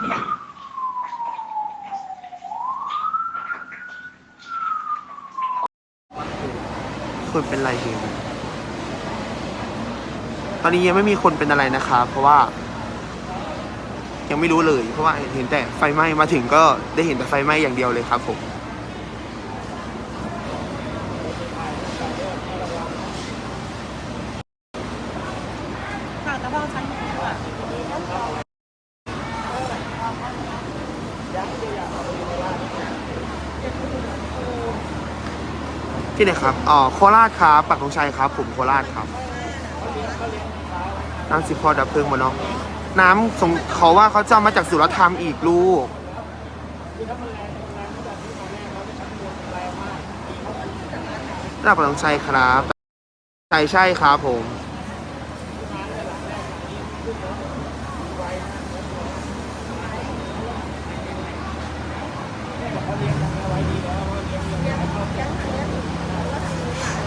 คนเป็นไรเองตอนนี้ยังไม่มีคนเป็นอะไรนะคะ เพราะว่า ยังไม่รู้เลย เพราะว่าเห็นแต่ไฟไหม้มาถึงก็ได้เห็นแต่ไฟไหม้อย่างเดียวเลยครับผม ค่ะแต่ว่าชั้นนี้อะ ที่ไหนครับอ๋อโคราชครับปักธงชัยครับ ผมโคราชครับน้ำสิพอดับเพลิงหมาเนาะน้ำสงเขาว่าเขาจะเอามาจากสุรธรรมอีกลูกรับปักธงชัยครับใช่ใช่ครับผม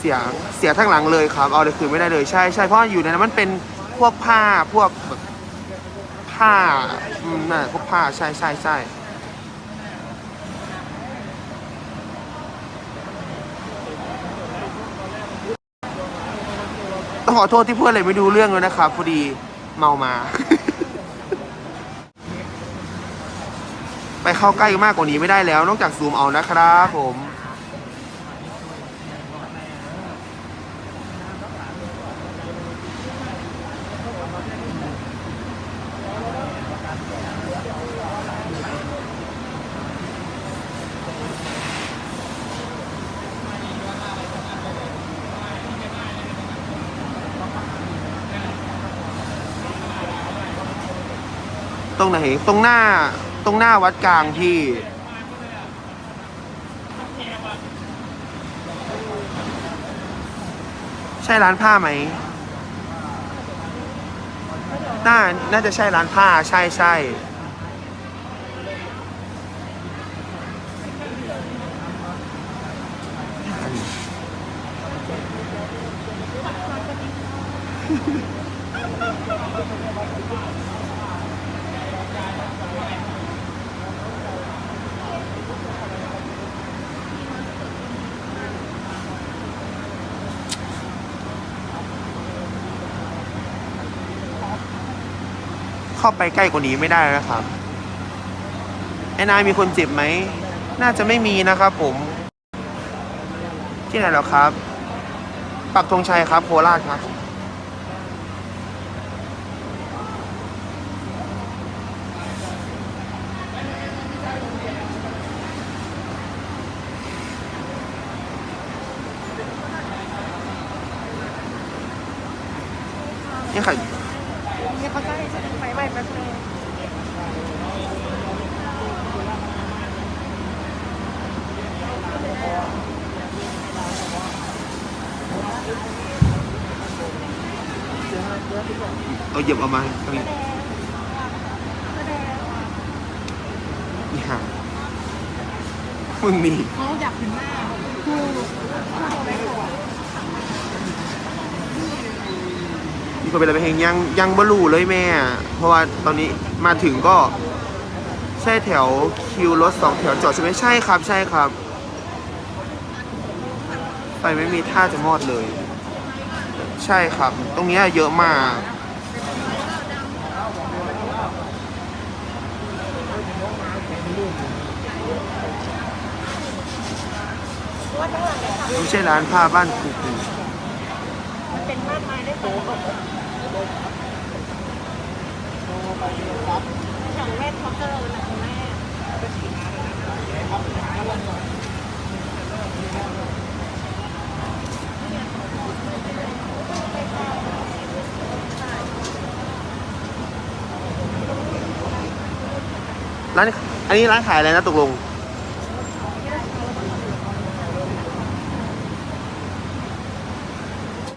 เสียเสียทั้งหลังเลยครับ เอาเลยคืนไม่ได้เลยใช่ใช่เพราะอยู่ในนั้นมันเป็นพวกผ้าพวกแบบผ้าอืมน่ะพวกผ้าใช่ใช่ใช่ต้องขอโทษที่เพูดอะไรไม่ดูเรื่องเลยนะครับพอดีเมามา ไปเข้าใกล้มากกว่านี้ไม่ได้แล้ว นอกจากซูมเอานะครับผม ตรงไหน ตรงหน้า ตรงหน้าวัดกลางพี่ ใช่ร้านผ้าไหม น่า น่าจะใช่ร้านผ้า ใช่ใช่ เข้าไปใกล้กว่านี้ไม่ได้แล้วนะครับไอ้นายมีคนเจ็บไหม น่าจะไม่มีนะครับผม ที่ไหนเหรอครับ ปักธงชัยครับ โคราชครับ นี่ค่ะ นี่ยเขาจะให้ฉันไฟไหม้แป๊บนึงเอาเหยียบเออกมาตรงนี้นี่ฮะมึงนี่เขาอยากเห็นหน้าคู่คู่โทรไปขอมี คนเป็นอะไรไปเฮงยังยังบลูเลยแม่ เพราะว่าตอนนี้มาถึงก็ ใช่แถวคิวรถสองแถวจอดใช่ไหมใช่ครับ ใช่ครับไฟไม่มีท่าจะมอดเลย ใช่ครับ ตรงนี้เยอะมาก ไม่ใช่ร้านผ้าบ้านครูครูมันเป็นบ้านไม้ได้ข องของแม่ท็อปเตอร์นะคุณแม่ร้านอันนี้ร้านขายอะไรนะตกลง